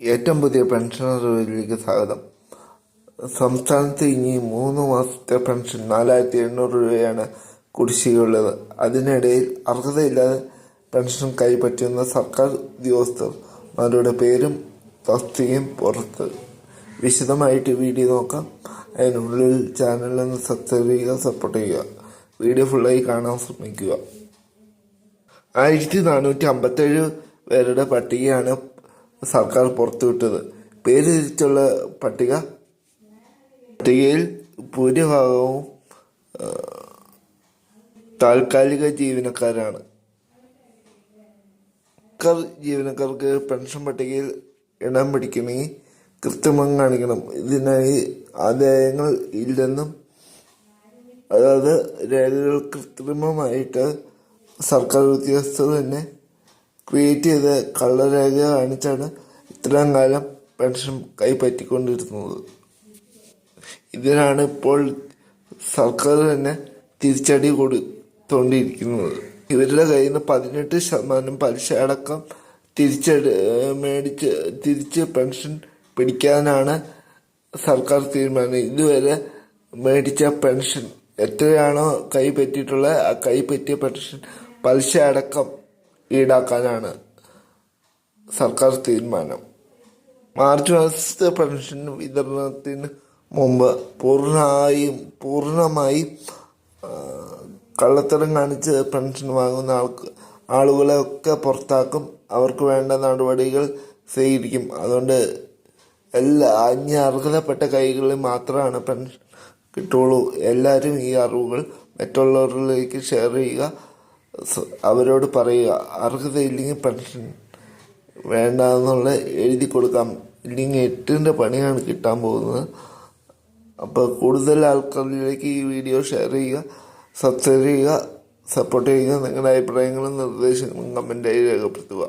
ഏറ്റവും പുതിയ പെൻഷൻ അറിവിലേക്ക് സ്വാഗതം. സംസ്ഥാനത്ത് ഇനി മൂന്ന് മാസത്തെ പെൻഷൻ നാലായിരത്തി എണ്ണൂറ് രൂപയാണ് കുടിശ്ശികയുള്ളത്. അതിനിടയിൽ അർഹതയില്ലാതെ പെൻഷൻ കൈപ്പറ്റുന്ന സർക്കാർ ഉദ്യോഗസ്ഥന്മാരുടെ പേരും തസ്തികയും പുറത്ത്. വിശദമായിട്ട് വീഡിയോ നോക്കാം. അതിനുള്ളിൽ ചാനലൊന്ന് സബ്സ്ക്രൈബ് ചെയ്യുക സപ്പോർട്ട് ചെയ്യുക. വീഡിയോ ഫുള്ളായി കാണാൻ ശ്രമിക്കുക. ആയിരത്തി നാനൂറ്റി അമ്പത്തേഴ് പേരുടെ പട്ടികയാണ് സർക്കാർ പുറത്തുവിട്ടത്. പേര് തിരിച്ചുള്ള പട്ടിക? പട്ടികയിൽ ഭൂരിഭാഗവും താൽക്കാലിക ജീവനക്കാരാണ്. സർക്കാർ ജീവനക്കാർക്ക് പെൻഷൻ പട്ടികയിൽ ഇടം പിടിക്കണമെങ്കിൽ കൃത്രിമം കാണിക്കണം. ഇതിനായി ആദായങ്ങൾ ഇല്ലെന്നും അതായത് രേഖകൾ കൃത്രിമമായിട്ട് സർക്കാർ ഉദ്യോഗസ്ഥർ തന്നെ ക്രിയേറ്റ് ചെയ്ത കള്ളരേഖ കാണിച്ചാണ് ഇത്രയും കാലം പെൻഷൻ കൈപ്പറ്റിക്കൊണ്ടിരുന്നത്. ഇതിനാണ് ഇപ്പോൾ സർക്കാർ തന്നെ തിരിച്ചടി കൊടുത്തോണ്ടിരിക്കുന്നത്. ഇവരുടെ കയ്യിൽ നിന്ന് പതിനെട്ട് ശതമാനം പലിശ അടക്കം തിരിച്ചടി മേടിച്ച് തിരിച്ച് പെൻഷൻ പിടിക്കാനാണ് സർക്കാർ തീരുമാനം. ഇതുവരെ മേടിച്ച പെൻഷൻ എത്രയാണോ കൈപ്പറ്റിയിട്ടുള്ളത് ആ കൈപ്പറ്റിയ പെൻഷൻ പലിശ അടക്കം ഈടാക്കാനാണ് സർക്കാർ തീരുമാനം. മാർച്ച് മാസത്തെ പെൻഷൻ വിതരണത്തിന് മുമ്പ് പൂർണമായും പൂർണമായി കള്ളത്തരം കാണിച്ച് പെൻഷൻ വാങ്ങുന്ന ആൾക്ക് ആളുകളെയൊക്കെ പുറത്താക്കും. അവർക്ക് വേണ്ട നടപടികൾ സ്വീകരിക്കും. അതുകൊണ്ട് എല്ലാ അന്യ അർഹതപ്പെട്ട കൈകളിൽ മാത്രമാണ് പെൻഷൻ കിട്ടുള്ളൂ എല്ലാവരും ഈ അറിവുകൾ മറ്റുള്ളവരിലേക്ക് ഷെയർ ചെയ്യുക. അവരോട് പറയുക അർഹതയില്ലെങ്കിൽ പെൻഷൻ വേണ്ട എന്നുള്ള എഴുതി കൊടുക്കാം. ഇല്ലെങ്കിൽ എട്ടിന്റെ പണിയാണ് കിട്ടാൻ പോകുന്നത്. അപ്പോൾ കൂടുതൽ ആൾക്കാരിലേക്ക് ഈ വീഡിയോ ഷെയർ ചെയ്യുക സബ്സ്ക്രൈബ് ചെയ്യുക സപ്പോർട്ട് ചെയ്യുക. നിങ്ങളുടെ അഭിപ്രായങ്ങളും നിർദ്ദേശങ്ങളും കമന്റായി രേഖപ്പെടുത്തുക.